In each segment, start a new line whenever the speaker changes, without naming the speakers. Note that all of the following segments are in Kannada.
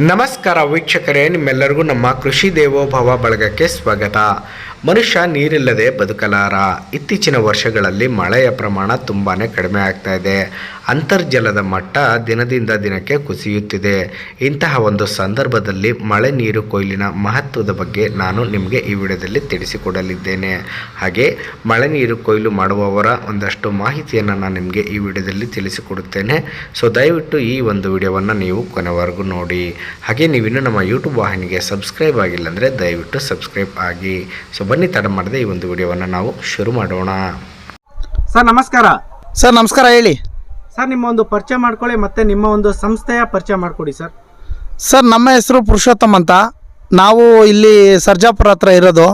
ನಮಸ್ಕಾರ ವೀಕ್ಷಕರೇ, ನಿಮ್ಮೆಲ್ಲರಿಗೂ ನಮ್ಮ ಕೃಷಿ ದೇವೋಭವ ಬಳಗಕ್ಕೆ ಸ್ವಾಗತ. ಮನುಷ್ಯ ನೀರಿಲ್ಲದೆ ಬದುಕಲಾರ. ಇತ್ತೀಚಿನ ವರ್ಷಗಳಲ್ಲಿ ಮಳೆಯ ಪ್ರಮಾಣ ತುಂಬಾ ಕಡಿಮೆ ಆಗ್ತಾ ಇದೆ. ಅಂತರ್ಜಲದ ಮಟ್ಟ ದಿನದಿಂದ ದಿನಕ್ಕೆ ಕುಸಿಯುತ್ತಿದೆ. ಇಂತಹ ಒಂದು ಸಂದರ್ಭದಲ್ಲಿ ಮಳೆ ನೀರು ಕೊಯ್ಲಿನ ಮಹತ್ವದ ಬಗ್ಗೆ ನಾನು ನಿಮಗೆ ಈ ವಿಡಿಯೋದಲ್ಲಿ ತಿಳಿಸಿಕೊಡಲಿದ್ದೇನೆ. ಹಾಗೆ ಮಳೆ ನೀರು ಕೊಯ್ಲು ಮಾಡುವವರ ಒಂದಷ್ಟು ಮಾಹಿತಿಯನ್ನು ನಾನು ನಿಮಗೆ ಈ ವಿಡಿಯೋದಲ್ಲಿ ತಿಳಿಸಿಕೊಡುತ್ತೇನೆ. ಸೊ ದಯವಿಟ್ಟು ಈ ಒಂದು ವಿಡಿಯೋವನ್ನು ನೀವು ಕೊನೆವರೆಗೂ ನೋಡಿ. ಹಾಗೆ ನೀವಿನ್ನು ನಮ್ಮ ಯೂಟ್ಯೂಬ್ ವಾಹಿನಿಗೆ ಸಬ್ಸ್ಕ್ರೈಬ್ ಆಗಿಲ್ಲ ಅಂದರೆ ದಯವಿಟ್ಟು ಸಬ್ಸ್ಕ್ರೈಬ್ ಆಗಿ. ಸೊ ಬನ್ನಿ ತಡ ಮಾಡದೆ ಈ ಒಂದು ವಿಡಿಯೋವನ್ನು ನಾವು ಶುರು ಮಾಡೋಣ.
ಸರ್ ನಮಸ್ಕಾರ.
ಸರ್ ನಮಸ್ಕಾರ ಹೇಳಿ.
ಸರ್, ನಿಮ್ಮ ಒಂದು ಪರಿಚಯ ಮಾಡ್ಕೊಳ್ಳಿ, ಮತ್ತೆ ನಿಮ್ಮ ಒಂದು ಸಂಸ್ಥೆಯ ಪರಿಚಯ ಮಾಡಿಕೊಡಿ ಸರ್.
ಸರ್, ನಮ್ಮ ಹೆಸರು ಪುರುಷೋತ್ತಮ್ ಅಂತ. ನಾವು ಇಲ್ಲಿ ಸರ್ಜಾಪುರ ಹತ್ರ ಇರೋದು.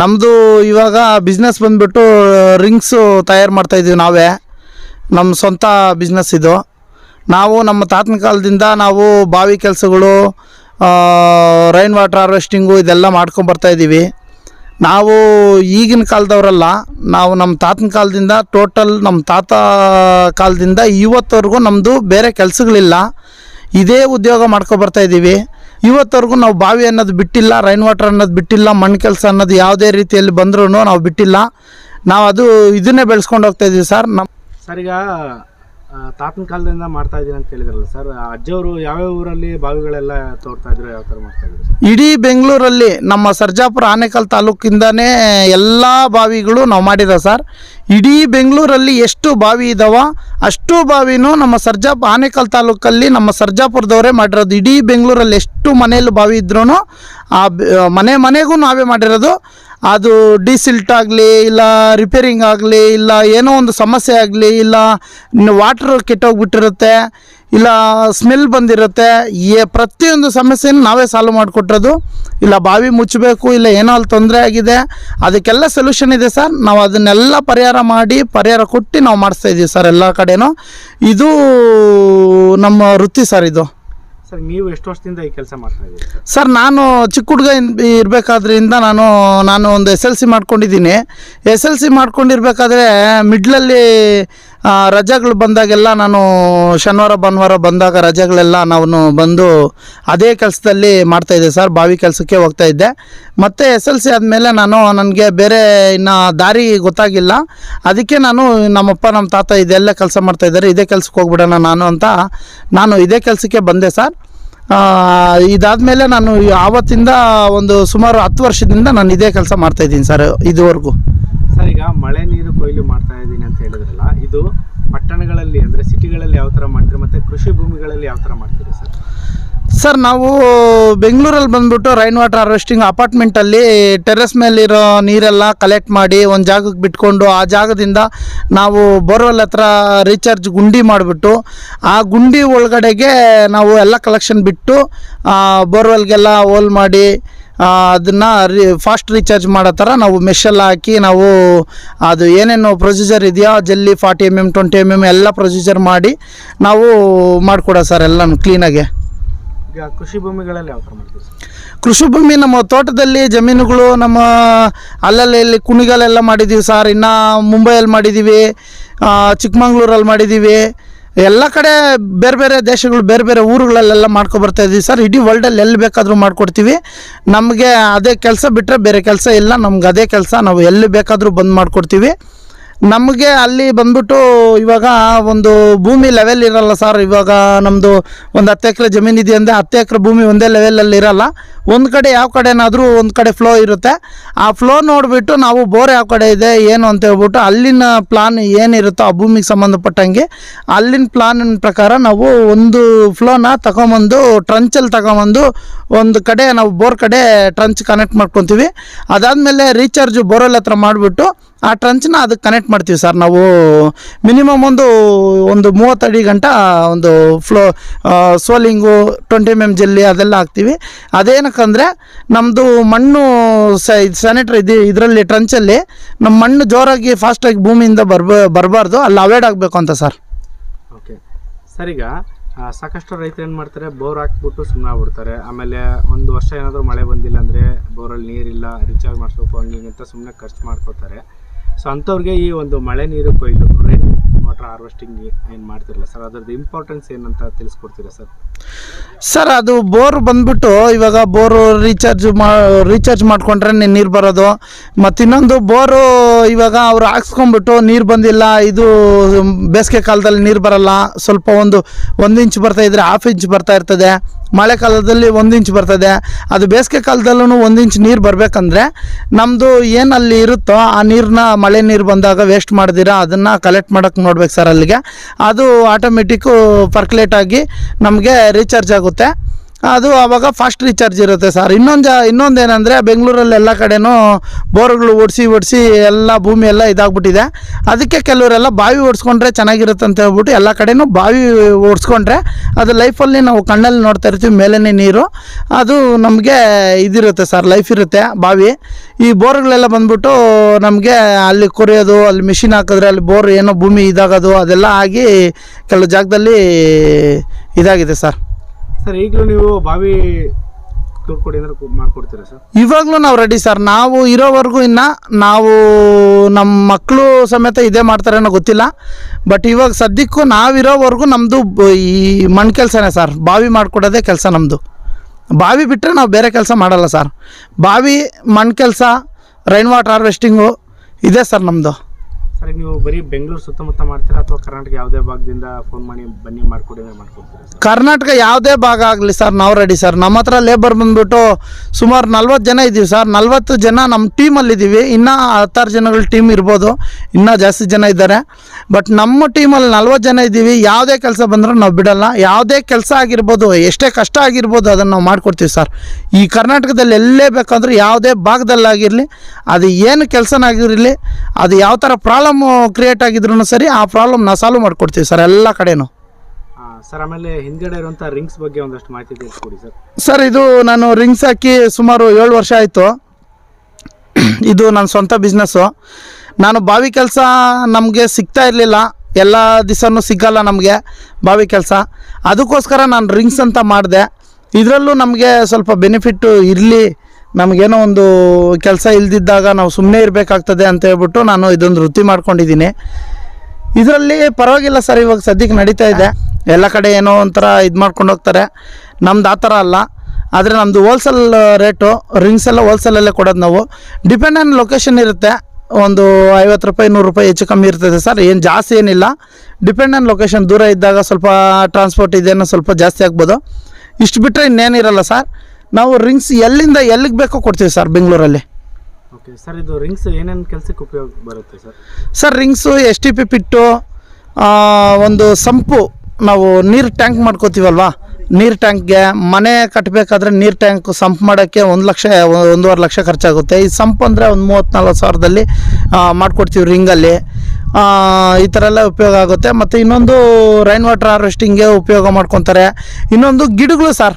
ನಮ್ಮದು ಇವಾಗ ಬಿಸ್ನೆಸ್ ಬಂದುಬಿಟ್ಟು ರಿಂಗ್ಸು ತಯಾರು ಮಾಡ್ತಾಯಿದ್ದೀವಿ ನಾವೇ. ನಮ್ಮ ಸ್ವಂತ ಬಿಸ್ನೆಸ್ ಇದು. ನಾವು ನಮ್ಮ ತಾತನ ಕಾಲದಿಂದ ನಾವು ಬಾವಿ ಕೆಲಸಗಳು ರೈನ್ ವಾಟರ್ ಹಾರ್ವೆಸ್ಟಿಂಗು ಇದೆಲ್ಲ ಮಾಡ್ಕೊಂಬರ್ತಾಯಿದ್ದೀವಿ ನಾವು ಈಗಿನ ಕಾಲದವರಲ್ಲ, ನಾವು ನಮ್ಮ ತಾತನ ಕಾಲದಿಂದ ಟೋಟಲ್ ನಮ್ಮ ತಾತ ಕಾಲದಿಂದ ಇವತ್ತವರೆಗೂ ನಮ್ಮದು ಬೇರೆ ಕೆಲಸಗಳಿಲ್ಲ. ಇದೇ ಉದ್ಯೋಗ ಮಾಡ್ಕೊ ಬರ್ತಾ ಇದ್ದೀವಿ. ಇವತ್ತವರೆಗೂ ನಾವು ಬಾವಿ ಅನ್ನೋದು ಬಿಟ್ಟಿಲ್ಲ ರೈನ್ ವಾಟರ್ ಅನ್ನೋದು ಬಿಟ್ಟಿಲ್ಲ, ಮಣ್ಣು ಕೆಲಸ ಅನ್ನೋದು ಯಾವುದೇ ರೀತಿಯಲ್ಲಿ ಬಂದ್ರೂ ನಾವು ಬಿಟ್ಟಿಲ್ಲ. ನಾವು ಅದು ಇದನ್ನೇ ಬೆಳೆಸ್ಕೊಂಡು ಹೋಗ್ತಾ ಇದ್ದೀವಿ ಸರ್. ನಮ್ಮ
ಸರ್ ತಾತನ ಕಾಲದಿಂದ ಮಾಡ್ತಾ ಇದ್ದೀನಿ ಅಂತ ಹೇಳಿದ್ರಲ್ಲ ಸರ್. ಅಜ್ಜವರು ಯಾವ್ಯಾವ ಊರಲ್ಲಿ ಬಾವಿಗಳೆಲ್ಲ ತೋರ್ತಾ ಇದ್ರು ಯಾವ ಥರ ಮಾಡ್ತಾ ಇದ್ರು
ಇಡೀ ಬೆಂಗಳೂರಲ್ಲಿ ನಮ್ಮ ಸರ್ಜಾಪುರ ಆನೇಕಲ್ ತಾಲೂಕಿಂದನೇ ಎಲ್ಲ ಬಾವಿಗಳು ನಾವು ಮಾಡಿರೋ ಸರ್. ಇಡೀ ಬೆಂಗಳೂರಲ್ಲಿ ಎಷ್ಟು ಬಾವಿ ಇದಾವ ಅಷ್ಟು ಬಾವಿನೂ ನಮ್ಮ ಸರ್ಜಾಪುರ ಆನೇಕಲ್ ತಾಲೂಕಲ್ಲಿ ನಮ್ಮ ಸರ್ಜಾಪುರದವರೇ ಮಾಡಿರೋದು. ಇಡೀ ಬೆಂಗಳೂರಲ್ಲಿ ಎಷ್ಟು ಮನೆಯಲ್ಲಿ ಬಾವಿ ಇದ್ರೂ ಆ, ಮನೆ ಮನೆಗೂ ನಾವೇ ಮಾಡಿರೋದು. ಅದು ಡಿಸಿಲ್ಟ್ ಆಗಲಿ, ಇಲ್ಲ ರಿಪೇರಿಂಗ್ ಆಗಲಿ, ಇಲ್ಲ ಏನೋ ಒಂದು ಸಮಸ್ಯೆ ಆಗಲಿ, ಇಲ್ಲ ವಾಟ್ರ್ ಕೆಟ್ಟೋಗ್ಬಿಟ್ಟಿರುತ್ತೆ, ಇಲ್ಲ ಸ್ಮೆಲ್ ಬಂದಿರುತ್ತೆ ಏ ಪ್ರತಿಯೊಂದು ಸಮಸ್ಯೆಯನ್ನು ನಾವೇ ಸಾಲ್ವ್ ಮಾಡಿಕೊಟ್ಟಿರೋದು. ಇಲ್ಲ ಬಾವಿ ಮುಚ್ಚಬೇಕು, ಇಲ್ಲ ಏನೋ ಅಲ್ಲಿ ತೊಂದರೆ ಆಗಿದೆ, ಅದಕ್ಕೆಲ್ಲ ಸೊಲ್ಯೂಷನ್ ಇದೆ ಸರ್. ನಾವು ಅದನ್ನೆಲ್ಲ ಪರಿಹಾರ ಮಾಡಿ, ಪರಿಹಾರ ಕೊಟ್ಟು ನಾವು ಮಾಡಿಸ್ತಾ ಇದ್ದೀವಿ ಸರ್ ಎಲ್ಲ ಕಡೆಯೂ ಇದು ನಮ್ಮ ವೃತ್ತಿ ಸರ್ ಇದು.
ಸರ್, ನೀವು ಎಷ್ಟು ವರ್ಷದಿಂದ ಈ ಕೆಲಸ ಮಾಡ್ತಾ ಇದ್ದೀರಿ? ಸರ್,
ನಾನು ಚಿಕ್ಕ ಹುಡುಗ ಇರಬೇಕಾದ್ರಿಂದ ನಾನು ನಾನು ಒಂದು ಎಸ್ ಎಲ್ ಸಿ ಮಾಡ್ಕೊಂಡಿದ್ದೀನಿ. ಎಸ್ ಎಲ್ ಸಿ ಮಾಡ್ಕೊಂಡಿರ್ಬೇಕಾದ್ರೆ, ಮಿಡ್ಲಲ್ಲಿ ರಜೆಗಳು ಬಂದಾಗೆಲ್ಲ ನಾನು ಶನಿವಾರ, ಭಾನುವಾರ ಬಂದಾಗ ರಜೆಗಳೆಲ್ಲ ನಾನು ಬಂದು ಅದೇ ಕೆಲಸದಲ್ಲಿ ಮಾಡ್ತಾಯಿದ್ದೆ ಸರ್, ಬಾವಿ ಕೆಲಸಕ್ಕೆ ಹೋಗ್ತಾ ಇದ್ದೆ. ಮತ್ತು ಎಸ್ ಎಲ್ ಸಿ ಆದಮೇಲೆ ನಾನು ನನಗೆ ಬೇರೆ ಇನ್ನು ದಾರಿ ಗೊತ್ತಾಗಿಲ್ಲ. ಅದಕ್ಕೆ ನಾನು ನಮ್ಮಪ್ಪ, ನಮ್ಮ ತಾತ ಇದೆಲ್ಲ ಕೆಲಸ ಮಾಡ್ತಾಯಿದ್ದಾರೆ ಇದೇ ಕೆಲಸಕ್ಕೆ ಹೋಗ್ಬಿಡೋಣ ನಾನು ಅಂತ ನಾನು ಇದೇ ಕೆಲಸಕ್ಕೆ ಬಂದೆ ಸರ್. ಇದಾದಮೇಲೆ ನಾನು ಆವತ್ತಿಂದ ಒಂದು ಸುಮಾರು ಹತ್ತು ವರ್ಷದಿಂದ ನಾನು ಇದೇ ಕೆಲಸ ಮಾಡ್ತಾಯಿದ್ದೀನಿ ಸರ್, ಇದುವರೆಗೂ.
ಸರ್, ಈಗ ಮಳೆ ನೀರು ಕೊಯ್ಲು ಮಾಡ್ತಾ ಇದ್ದೀನಿ ಅಂತ ಹೇಳಿದ್ರಲ್ಲ ಇದು ಪಟ್ಟಣಗಳಲ್ಲಿ, ಅಂದರೆ ಸಿಟಿಗಳಲ್ಲಿ ಯಾವ ಥರ ಮಾಡ್ತೀರಿ? ಮತ್ತು ಕೃಷಿ ಭೂಮಿಗಳಲ್ಲಿ ಯಾವ ಥರ ಮಾಡ್ತೀರಿ ಸರ್?
ಸರ್, ನಾವು ಬೆಂಗಳೂರಲ್ಲಿ ಬಂದ್ಬಿಟ್ಟು ರೈನ್ ವಾಟರ್ ಹಾರ್ವೆಸ್ಟಿಂಗ್ ಅಪಾರ್ಟ್ಮೆಂಟಲ್ಲಿ ಟೆರೆಸ್ ಮೇಲಿರೋ ನೀರೆಲ್ಲ ಕಲೆಕ್ಟ್ ಮಾಡಿ ಒಂದು ಜಾಗಕ್ಕೆ ಬಿಟ್ಕೊಂಡು ಆ ಜಾಗದಿಂದ ನಾವು ಬೋರ್ವೆಲ್ ಹತ್ರ ರೀಚಾರ್ಜ್ ಗುಂಡಿ ಮಾಡಿಬಿಟ್ಟು, ಆ ಗುಂಡಿ ಒಳಗಡೆಗೆ ನಾವು ಎಲ್ಲ ಕಲೆಕ್ಷನ್ ಬಿಟ್ಟು ಬೋರ್ವೆಲ್ಗೆಲ್ಲ ಹೋಲ್ ಮಾಡಿ ಅದನ್ನು ರಿ ಫಾಸ್ಟ್ ರೀಚಾರ್ಜ್ ಮಾಡೋ ಥರ ನಾವು ಮೆಷಲ್ ಹಾಕಿ ನಾವು ಅದು ಏನೇನು ಪ್ರೊಸೀಜರ್ ಇದೆಯೋ ಜಲ್ಲಿ forty M M twenty M M ಎಲ್ಲ ಪ್ರೊಸೀಜರ್ ಮಾಡಿ ನಾವು ಮಾಡಿಕೊಡೋ ಸರ್ ಎಲ್ಲನೂ ಕ್ಲೀನಾಗೆ
ಈಗ ಕೃಷಿ ಭೂಮಿಗಳಲ್ಲಿ ಯಾವ ಥರ
ಕೃಷಿ ಭೂಮಿ ನಮ್ಮ ತೋಟದಲ್ಲಿ ಜಮೀನುಗಳು ನಮ್ಮ ಅಲ್ಲಲ್ಲಿ ಇಲ್ಲಿ ಕುಣಿಗಲೆಲ್ಲ ಮಾಡಿದ್ದೀವಿ ಸರ್ ಇನ್ನು ಮುಂಬೈಯಲ್ಲಿ ಮಾಡಿದ್ದೀವಿ ಚಿಕ್ಕಮಂಗ್ಳೂರಲ್ಲಿ ಮಾಡಿದ್ದೀವಿ ಎಲ್ಲ ಕಡೆ ಬೇರೆ ಬೇರೆ ದೇಶಗಳು, ಬೇರೆ ಬೇರೆ ಊರುಗಳಲ್ಲೆಲ್ಲ ಮಾಡ್ಕೊಬರ್ತಾ ಇದ್ದೀವಿ ಸರ್. ಇಡೀ ವರ್ಲ್ಡಲ್ಲಿ ಎಲ್ಲಿ ಬೇಕಾದರೂ ಮಾಡ್ಕೊಡ್ತೀವಿ. ನಮಗೆ ಅದೇ ಕೆಲಸ ಬಿಟ್ಟರೆ ಬೇರೆ ಕೆಲಸ ಇಲ್ಲ. ನಮ್ಗೆ ಅದೇ ಕೆಲಸ. ನಾವು ಎಲ್ಲಿ ಬೇಕಾದರೂ ಬಂದು ಮಾಡಿಕೊಡ್ತೀವಿ. ನಮಗೆ ಅಲ್ಲಿ ಬಂದ್ಬಿಟ್ಟು ಇವಾಗ ಒಂದು ಭೂಮಿ ಲೆವೆಲ್ ಇರಲ್ಲ ಸರ್ ಇವಾಗ ನಮ್ಮದು ಒಂದು ಹತ್ತು ಎಕರೆ ಜಮೀನು ಇದೆ ಅಂದರೆ ಹತ್ತು ಎಕರೆ ಭೂಮಿ ಒಂದೇ ಲೆವೆಲಲ್ಲಿ ಇರಲ್ಲ. ಒಂದು ಕಡೆ ಯಾವ ಕಡೆನಾದರೂ ಒಂದು ಕಡೆ ಫ್ಲೋ ಇರುತ್ತೆ. ಆ ಫ್ಲೋ ನೋಡಿಬಿಟ್ಟು ನಾವು ಬೋರ್ ಯಾವ ಕಡೆ ಇದೆ, ಏನು ಅಂತ ಹೇಳ್ಬಿಟ್ಟು ಅಲ್ಲಿನ ಪ್ಲಾನ್ ಏನಿರುತ್ತೋ ಆ ಭೂಮಿಗೆ ಸಂಬಂಧಪಟ್ಟಂಗೆ ಅಲ್ಲಿನ ಪ್ಲಾನಿನ ಪ್ರಕಾರ ನಾವು ಒಂದು ಫ್ಲೋನ ತಗೊಂಬಂದು ಟ್ರಂಚಲ್ಲಿ ತಗೊಂಬಂದು ಒಂದು ಕಡೆ ನಾವು ಬೋರ್ ಕಡೆ ಟ್ರಂಚ್ ಕನೆಕ್ಟ್ ಮಾಡ್ಕೊತೀವಿ. ಅದಾದಮೇಲೆ ರೀಚಾರ್ಜ್ ಬೋರಲ್ಲಿ ಹತ್ರ ಮಾಡಿಬಿಟ್ಟು ಆ ಟ್ರಂಚ್ನ ಅದಕ್ಕೆ ಕನೆಕ್ಟ್ ಮಾಡ್ತೀವಿ ಸರ್. ನಾವು ಮಿನಿಮಮ್ ಒಂದು ಒಂದು ಮೂವತ್ತಡಿ ಗಂಟ ಒಂದು floor soling twenty M M jelly ಅದೆಲ್ಲ ಹಾಕ್ತೀವಿ. ಅದೇನಕ್ಕಂದರೆ ನಮ್ಮದು ಮಣ್ಣು ಸ್ಯಾನಿಟ್ರಿ ಇದು ಇದರಲ್ಲಿ ಟ್ರಂಚಲ್ಲಿ ನಮ್ಮ ಮಣ್ಣು ಜೋರಾಗಿ ಫಾಸ್ಟಾಗಿ ಭೂಮಿಯಿಂದ ಬರ್ಬ, ಬರಬಾರ್ದು. ಅಲ್ಲಿ ಅವಾಯ್ಡ್ ಆಗಬೇಕು ಅಂತ ಸರ್.
ಓಕೆ ಸರ್ ಈಗ ಸಾಕಷ್ಟು ರೈತರು ಏನು ಮಾಡ್ತಾರೆ? ಬೋರ್ ಹಾಕ್ಬಿಟ್ಟು ಸುಮ್ಮನೆ ಆಗ್ಬಿಡ್ತಾರೆ. ಆಮೇಲೆ ಒಂದು ವರ್ಷ ಏನಾದರೂ ಮಳೆ ಬಂದಿಲ್ಲ ಅಂದರೆ ಬೋರಲ್ಲಿ ನೀರಿಲ್ಲ ರೀಚಾರ್ಜ್ ಮಾಡಿಸ್ಬೇಕು, ಹಂಗೆ ಅಂತ ಸುಮ್ಮನೆ ಖರ್ಚು ಮಾಡ್ಕೋತಾರೆ. ಸೊ ಅಂಥವ್ರಿಗೆ ಈ ಒಂದು ಮಳೆ ನೀರು ಕೊಯ್ಲು ರೈನ್ ವಾಟರ್ ಹಾರ್ವೆಸ್ಟಿಂಗ್ ಏನು ಮಾಡ್ತಿರಲ್ಲ ಸರ್ ಅದರದ್ದು ಇಂಪಾರ್ಟೆನ್ಸ್ ಏನಂತ ತಿಳಿಸ್ಕೊಡ್ತೀರಾ ಸರ್
ಸರ್, ಅದು ಬೋರ್ ಬಂದ್ಬಿಟ್ಟು ಇವಾಗ ಬೋರು ರೀಚಾರ್ಜ್ ಮಾ ರೀಚಾರ್ಜ್ ಮಾಡಿಕೊಂಡ್ರೆ ನೀರು ಬರೋದು. ಮತ್ತು ಇನ್ನೊಂದು ಬೋರು ಇವಾಗ ಅವ್ರು ಹಾಕ್ಸ್ಕೊಂಬಿಟ್ಟು ನೀರು ಬಂದಿಲ್ಲ, ಇದು ಬೇಸಿಗೆ ಕಾಲದಲ್ಲಿ ನೀರು ಬರಲ್ಲ. ಸ್ವಲ್ಪ ಒಂದು ಒಂದು ಇಂಚ್ ಬರ್ತಾ ಇದ್ರೆ ಹಾಫ್ ಇಂಚ್ ಬರ್ತಾ ಇರ್ತದೆ. ಮಳೆಗಾಲದಲ್ಲಿ ಒಂದು ಇಂಚ್ ಬರ್ತದೆ. ಅದು ಬೇಸಿಗೆ ಕಾಲದಲ್ಲೂ ಒಂದು ಇಂಚ್ ನೀರು ಬರಬೇಕಂದ್ರೆ ನಮ್ಮದು ಏನಲ್ಲಿ ಇರುತ್ತೋ ಆ ನೀರನ್ನ ಮಳೆ ನೀರು ಬಂದಾಗ ವೇಸ್ಟ್ ಮಾಡ್ದಿರಾ, ಅದನ್ನು ಕಲೆಕ್ಟ್ ಮಾಡೋಕ್ಕೆ ನೋಡ್ಬೇಕು ಸರ್ ಅಲ್ಲಿಗೆ. ಅದು ಆಟೋಮೆಟಿಕ್ಕು ಪರ್ಕ್ಯುಲೇಟ್ ಆಗಿ ನಮಗೆ ರೀಚಾರ್ಜ್ ಆಗುತ್ತೆ. ಅದು ಆವಾಗ ಫಾಸ್ಟ್ ರೀಚಾರ್ಜ್ ಇರುತ್ತೆ ಸರ್ ಇನ್ನೊಂದು ಇನ್ನೊಂದು ಏನಂದರೆ ಬೆಂಗಳೂರಲ್ಲಿ ಎಲ್ಲ ಕಡೆನೂ ಬೋರ್ಗಳು ಓಡಿಸಿ ಓಡಿಸಿ ಎಲ್ಲ ಭೂಮಿ ಎಲ್ಲ ಇದಾಗ್ಬಿಟ್ಟಿದೆ. ಅದಕ್ಕೆ ಕೆಲವರೆಲ್ಲ ಬಾವಿ ಓಡಿಸ್ಕೊಂಡ್ರೆ ಚೆನ್ನಾಗಿರುತ್ತೆ ಅಂತ ಹೇಳ್ಬಿಟ್ಟು ಎಲ್ಲ ಕಡೆನೂ ಬಾವಿ ಓಡಿಸ್ಕೊಂಡ್ರೆ ಅದು ಲೈಫಲ್ಲಿ ನಾವು ಕಣ್ಣಲ್ಲಿ ನೋಡ್ತಾ ಇರ್ತೀವಿ ಮೇಲೇ ನೀರು. ಅದು ನಮಗೆ ಇದಿರುತ್ತೆ ಸರ್ ಲೈಫ್ ಇರುತ್ತೆ ಬಾವಿ. ಈ ಬೋರ್ಗಳೆಲ್ಲ ಬಂದ್ಬಿಟ್ಟು ನಮಗೆ ಅಲ್ಲಿ ಕೊರೆಯೋದು, ಅಲ್ಲಿ ಮಿಷಿನ್ ಹಾಕಿದ್ರೆ ಅಲ್ಲಿ ಬೋರ್ ಏನೋ ಭೂಮಿ ಇದಾಗೋದು ಅದೆಲ್ಲ ಆಗಿ ಕೆಲವು ಜಾಗದಲ್ಲಿ ಇದಾಗಿದೆ ಸರ್
ಸರ್, ಈಗಲೂ ನೀವು ಬಾವಿ
ಇವಾಗಲೂ ನಾವು ರೆಡಿ ಸರ್. ನಾವು ಇರೋವರೆಗೂ ಇನ್ನು ನಾವು ನಮ್ಮ ಮಕ್ಕಳು ಸಮೇತ ಇದೇ ಮಾಡ್ತಾರೇನೋ ಗೊತ್ತಿಲ್ಲ. ಬಟ್ ಇವಾಗ ಸದ್ಯಕ್ಕೂ ನಾವಿರೋವರೆಗೂ ನಮ್ಮದು ಈ ಮಣ್ ಕೆಲಸನೇ ಸರ್. ಬಾವಿ ಮಾಡಿಕೊಡೋದೇ ಕೆಲಸ ನಮ್ಮದು ಬಾವಿ ಬಿಟ್ಟರೆ ನಾವು ಬೇರೆ ಕೆಲಸ ಮಾಡಲ್ಲ ಸರ್. ಬಾವಿ, ಮಣ್ ಕೆಲಸ ರೈನ್ ವಾಟರ್ ಹಾರ್ವೆಸ್ಟಿಂಗು ಇದೇ ಸರ್ ನಮ್ಮದು
ಸರ್ ನೀವು ಬರೀ ಬೆಂಗಳೂರು ಸುತ್ತಮುತ್ತ ಮಾಡ್ತೀರಾ ಅಥವಾ ಕರ್ನಾಟಕ ಯಾವುದೇ ಭಾಗದಿಂದ ಫೋನ್ ಮಾಡಿ ಬನ್ನಿ ಮಾಡ್ಕೊಡಿ
ಕರ್ನಾಟಕ ಯಾವುದೇ ಭಾಗ ಆಗಲಿ ಸರ್, ನಾವು ರೆಡಿ ಸರ್. ನಮ್ಮ ಹತ್ರ ಲೇಬರ್ ಬಂದ್ಬಿಟ್ಟು ಸುಮಾರು ನಲ್ವತ್ತು ಜನ ಇದ್ದೀವಿ ಸರ್. ನಲ್ವತ್ತು ಜನ ನಮ್ಮ ಟೀಮಲ್ಲಿದ್ದೀವಿ ಇನ್ನೂ ಹತ್ತಾರು ಜನಗಳ ಟೀಮ್ ಇರ್ಬೋದು. ಇನ್ನೂ ಜಾಸ್ತಿ ಜನ ಇದ್ದಾರೆ. ಬಟ್ ನಮ್ಮ ಟೀಮಲ್ಲಿ ನಲ್ವತ್ತು ಜನ ಇದ್ದೀವಿ ಯಾವುದೇ ಕೆಲಸ ಬಂದರೂ ನಾವು ಬಿಡಲ್ಲ. ಯಾವುದೇ ಕೆಲಸ ಆಗಿರ್ಬೋದು, ಎಷ್ಟೇ ಕಷ್ಟ ಆಗಿರ್ಬೋದು ಅದನ್ನು ನಾವು ಮಾಡಿಕೊಡ್ತೀವಿ ಸರ್. ಈ ಕರ್ನಾಟಕದಲ್ಲಿ ಎಲ್ಲೇ ಬೇಕಂದ್ರೆ ಯಾವುದೇ ಭಾಗದಲ್ಲಾಗಿರಲಿ, ಅದು ಏನು ಕೆಲಸನಾಗಿರಲಿ, ಅದು ಯಾವ ಥರ ಪ್ರಾಬ್ಲಮ್ ಕ್ರಿಯೇಟ್ ಆಗಿದ್ರು ಸರಿ ಆ ಪ್ರಾಬ್ಲಮ್ನ ಸಾಲ್ವ್ ಮಾಡ್ಕೊಡ್ತೀವಿ ಸರ್ ಎಲ್ಲ ಕಡೆನೂ.
ಸರ್ ಆಮೇಲೆ ಹಿಂದ್ಗಡೆ ಇರುವಂಥ ರಿಂಗ್ಸ್ ಬಗ್ಗೆ ಒಂದಷ್ಟು ಮಾಹಿತಿ ತಿಳಿಸ್ಕೊಡಿ ಸರ್.
ಸರ್ ಇದು ನಾನು ರಿಂಗ್ಸ್ ಹಾಕಿ ಸುಮಾರು ಏಳು ವರ್ಷ ಆಯಿತು. ಇದು ನನ್ನ ಸ್ವಂತ ಬಿಸ್ನೆಸ್ಸು ನಾನು ಬಾವಿ ಕೆಲಸ ನಮಗೆ ಸಿಗ್ತಾ ಇರಲಿಲ್ಲ. ಎಲ್ಲ ದಿವಸನೂ ಸಿಗಲ್ಲ ನಮಗೆ ಬಾವಿ ಕೆಲಸ. ಅದಕ್ಕೋಸ್ಕರ ನಾನು ರಿಂಗ್ಸ್ ಅಂತ ಮಾಡಿದೆ. ಇದರಲ್ಲೂ ನಮಗೆ ಸ್ವಲ್ಪ ಬೆನಿಫಿಟ್ಟು ಇರಲಿ. ನಮಗೇನೋ ಒಂದು ಕೆಲಸ ಇಲ್ದಿದ್ದಾಗ ನಾವು ಸುಮ್ಮನೆ ಇರಬೇಕಾಗ್ತದೆ ಅಂತ ಹೇಳ್ಬಿಟ್ಟು ನಾನು ಇದೊಂದು ವೃತ್ತಿ ಮಾಡ್ಕೊಂಡಿದ್ದೀನಿ. ಇದರಲ್ಲಿ ಪರವಾಗಿಲ್ಲ ಸರ್, ಇವಾಗ ಸದ್ಯಕ್ಕೆ ನಡೀತಾ ಇದೆ. ಎಲ್ಲ ಕಡೆ ಏನೋ ಒಂಥರ ಇದು ಮಾಡ್ಕೊಂಡು ಹೋಗ್ತಾರೆ. ನಮ್ದು ಆ ಥರ ಅಲ್ಲ. ಆದರೆ ನಮ್ಮದು ಹೋಲ್ಸೇಲ್ ರೇಟು ರಿಂಗ್ಸ್ ಎಲ್ಲ ಹೋಲ್ಸೇಲಲ್ಲೇ ಕೊಡೋದು ನಾವು. ಡಿಪೆಂಡ್ ಆನ್ ಲೊಕೇಶನ್ ಇರುತ್ತೆ. ಒಂದು ಐವತ್ತು ರೂಪಾಯಿ, ನೂರು ರೂಪಾಯಿ ಹೆಚ್ಚು ಕಮ್ಮಿ ಇರ್ತದೆ ಸರ್. ಏನು ಜಾಸ್ತಿ ಏನಿಲ್ಲ. ಡಿಪೆಂಡ್ ಆನ್ ಲೊಕೇಶನ್ ದೂರ ಇದ್ದಾಗ ಸ್ವಲ್ಪ ಟ್ರಾನ್ಸ್ಪೋರ್ಟ್ ಇದೇನೋ ಸ್ವಲ್ಪ ಜಾಸ್ತಿ ಆಗ್ಬೋದು. ಇಷ್ಟು ಬಿಟ್ಟರೆ ಇನ್ನೇನಿರಲ್ಲ ಸರ್. ನಾವು ರಿಂಗ್ಸ್ ಎಲ್ಲಿಂದ ಎಲ್ಲಿಗೆ ಬೇಕೋ ಕೊಡ್ತೀವಿ ಸರ್ ಬೆಂಗಳೂರಲ್ಲಿ.
ಓಕೆ ಸರ್ ಇದು ರಿಂಗ್ಸ್ ಏನೇನು ಕೆಲಸಕ್ಕೆ ಉಪಯೋಗ ಬರುತ್ತೆ sir
sir rings S T P pit ಒಂದು ಸಂಪು ನಾವು ನೀರು ಟ್ಯಾಂಕ್ ಮಾಡ್ಕೋತೀವಲ್ವಾ? ನೀರು ಟ್ಯಾಂಕ್ಗೆ ಮನೆ ಕಟ್ಟಬೇಕಾದ್ರೆ ನೀರು ಟ್ಯಾಂಕ್ ಸಂಪ್ ಮಾಡೋಕ್ಕೆ ಒಂದು ಲಕ್ಷ ಒಂದೂವರೆ ಲಕ್ಷ ಖರ್ಚಾಗುತ್ತೆ. ಈ ಸಂಪ್ ಅಂದರೆ ಒಂದು ಮೂವತ್ತು ನಲ್ವತ್ತು ಸಾವಿರದಲ್ಲಿ ಮಾಡಿಕೊಡ್ತೀವಿ ರಿಂಗಲ್ಲಿ ಈ ಥರ ಎಲ್ಲ ಉಪಯೋಗ ಆಗುತ್ತೆ. ಮತ್ತು ಇನ್ನೊಂದು ರೈನ್ ವಾಟರ್ ಹಾರ್ವೆಸ್ಟಿಂಗ್ಗೆ ಉಪಯೋಗ ಮಾಡ್ಕೊತಾರೆ. ಇನ್ನೊಂದು ಗಿಡಗಳು ಸರ್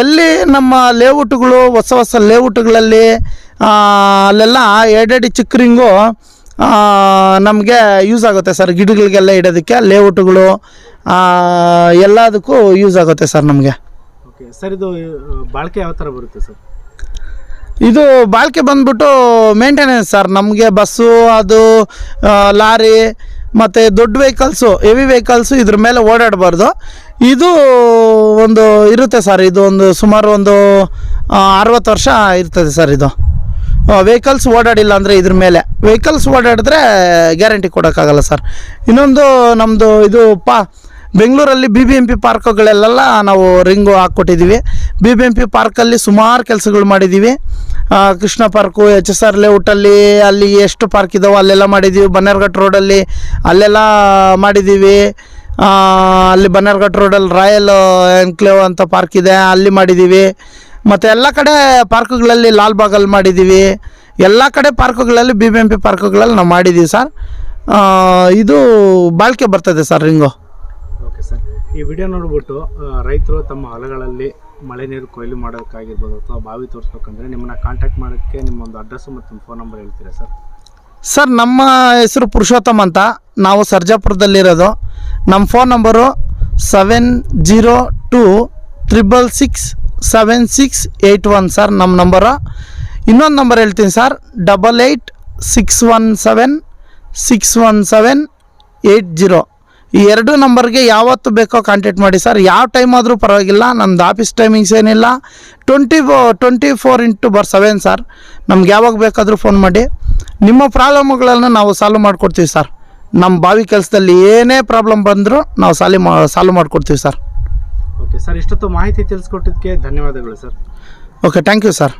ಎಲ್ಲಿ ನಮ್ಮ ಲೇಔಟ್ಗಳು ಹೊಸ ಹೊಸ ಲೇಔಟ್ಗಳಲ್ಲಿ ಅಲ್ಲೆಲ್ಲ ಎರಡೆರಡು ಚಿಕ್ಕ ರಿಂಗು ನಮಗೆ ಯೂಸ್ ಆಗುತ್ತೆ ಸರ್ ಗಿಡಗಳಿಗೆಲ್ಲ ಇಡೋದಕ್ಕೆ ಲೇಔಟ್ಗಳು ಎಲ್ಲದಕ್ಕೂ ಯೂಸ್ ಆಗುತ್ತೆ ಸರ್ ನಮಗೆ.
ಓಕೆ ಸರ್ ಇದು ಬಾಳಿಕೆ ಯಾವ ಥರ ಬರುತ್ತೆ ಸರ್
ಇದು ಬಾಳಿಕೆ ಬಂದ್ಬಿಟ್ಟು ಮೇಂಟೆನೆನ್ಸ್ ಸರ್ ನಮಗೆ ಬಸ್ಸು ಅದು ಲಾರಿ ಮತ್ತು ದೊಡ್ಡ ವೆಹಿಕಲ್ಸು ಹೆವಿ ವೆಹಿಕಲ್ಸು ಇದ್ರ ಮೇಲೆ ಓಡಾಡಬಾರ್ದು. ಇದು ಒಂದು ಇರುತ್ತೆ ಸರ್ ಇದು ಒಂದು ಸುಮಾರು ಒಂದು ಅರವತ್ತು ವರ್ಷ ಇರ್ತದೆ ಸರ್ ಇದು. ವೆಹಿಕಲ್ಸ್ ಓಡಾಡಿಲ್ಲ ಅಂದರೆ ಇದ್ರ ಮೇಲೆ. ವೆಹಿಕಲ್ಸ್ ಓಡಾಡಿದ್ರೆ ಗ್ಯಾರಂಟಿ ಕೊಡೋಕ್ಕಾಗಲ್ಲ ಸರ್ ಇನ್ನೊಂದು ನಮ್ಮದು ಇದು ಪಾ, ಬೆಂಗಳೂರಲ್ಲಿ ಬಿ ಬಿ ಎಂ ಪಿ ಪಾರ್ಕ್ಗಳೆಲ್ಲ ನಾವು ರಿಂಗು ಹಾಕ್ಕೊಟ್ಟಿದ್ದೀವಿ. ಬಿ ಬಿ ಎಂ ಪಿ ಪಾರ್ಕಲ್ಲಿ ಸುಮಾರು ಕೆಲಸಗಳು ಮಾಡಿದ್ದೀವಿ. Krishna park H S R ಲೇಔಟಲ್ಲಿ ಅಲ್ಲಿ ಎಷ್ಟು ಪಾರ್ಕ್ ಇದಾವೆ ಅಲ್ಲೆಲ್ಲ ಮಾಡಿದ್ದೀವಿ ಬನ್ನೇರ್ಘಟ್ ರೋಡಲ್ಲಿ ಅಲ್ಲೆಲ್ಲ ಮಾಡಿದ್ದೀವಿ ಅಲ್ಲಿ ಬನ್ನೇರ್ಘಟ್ ರೋಡಲ್ಲಿ ರಾಯಲ್ ಎನ್ಕ್ಲೇವ್ ಅಂತ ಪಾರ್ಕ್ ಇದೆ, ಅಲ್ಲಿ ಮಾಡಿದ್ದೀವಿ ಮತ್ತು ಎಲ್ಲ ಕಡೆ ಪಾರ್ಕ್ಗಳಲ್ಲಿ ಲಾಲ್ಬಾಗಲ್ಲಿ ಮಾಡಿದ್ದೀವಿ ಎಲ್ಲ ಕಡೆ ಪಾರ್ಕ್ಗಳಲ್ಲಿ ಬಿ ಬಿ ಎಂ ಪಿ ಪಾರ್ಕ್ಗಳಲ್ಲಿ ನಾವು ಮಾಡಿದ್ದೀವಿ ಸರ್ ಇದು ಬಾಳ್ಕೆ ಬರ್ತದೆ ಸರ್ ರಿಂಗು.
ಓಕೆ ಸರ್ ಈ ವಿಡಿಯೋ ನೋಡ್ಬಿಟ್ಟು ರೈತರು ತಮ್ಮ ಹೊಲಗಳಲ್ಲಿ ಮಳೆ ನೀರು ಕೊಯ್ಲು ಮಾಡೋಕ್ಕಾಗಿರ್ಬೋದು ಅಥವಾ ಬಾವಿ ತೋರಿಸ್ಬೇಕಂದ್ರೆ ನಿಮ್ಮನ್ನ ಕಾಂಟ್ಯಾಕ್ಟ್ ಮಾಡೋಕ್ಕೆ ನಿಮ್ಮ ಒಂದು ಅಡ್ರೆಸ್ಸು ಮತ್ತು ನಿಮ್ಮ ಫೋನ್ ನಂಬರ್ ಹೇಳ್ತೀರಾ ಸರ್?
ಸರ್, ನಮ್ಮ ಹೆಸರು ಪುರುಷೋತ್ತಮ್ ಅಂತ. ನಾವು ಸರ್ಜಾಪುರದಲ್ಲಿರೋದು. ನಮ್ಮ phone number seven zero two triple six seven six eight one sir, ನಮ್ಮ ನಂಬರು ಇನ್ನೊಂದು ನಂಬರ್ ಹೇಳ್ತೀನಿ sir double eight six one seven six one seven eight zero ಈ ಎರಡು ನಂಬರ್ಗೆ ಯಾವತ್ತು ಬೇಕೋ ಕಾಂಟ್ಯಾಕ್ಟ್ ಮಾಡಿ ಸರ್. ಯಾವ ಟೈಮ್ ಆದರೂ ಪರವಾಗಿಲ್ಲ. ನಮ್ದು ಆಫೀಸ್ ಟೈಮಿಂಗ್ಸ್ ಏನಿಲ್ಲ. ಟ್ವೆಂಟಿ ಟ್ವೆಂಟಿ ಫೋರ್ ಇಂಟು ಬರ್ ಸೆವೆನ್ ಸರ್ ನಮ್ಗೆ ಯಾವಾಗ ಬೇಕಾದರೂ ಫೋನ್ ಮಾಡಿ. ನಿಮ್ಮ ಪ್ರಾಬ್ಲಮ್ಗಳನ್ನು ನಾವು ಸಾಲ್ವ್ ಮಾಡಿಕೊಡ್ತೀವಿ ಸರ್ ನಮ್ಮ ಬಾವಿ ಕೆಲಸದಲ್ಲಿ ಏನೇ ಪ್ರಾಬ್ಲಮ್ ಬಂದರೂ ನಾವು ಸಾಲಿ ಮಾ ಸಾಲ್ವ್ ಮಾಡಿಕೊಡ್ತೀವಿ ಸರ್
ಓಕೆ ಸರ್ ಇಷ್ಟೊತ್ತು ಮಾಹಿತಿ ತಿಳಿಸ್ಕೊಟ್ಟಿದ್ದಕ್ಕೆ ಧನ್ಯವಾದಗಳು sir
okay thank you sir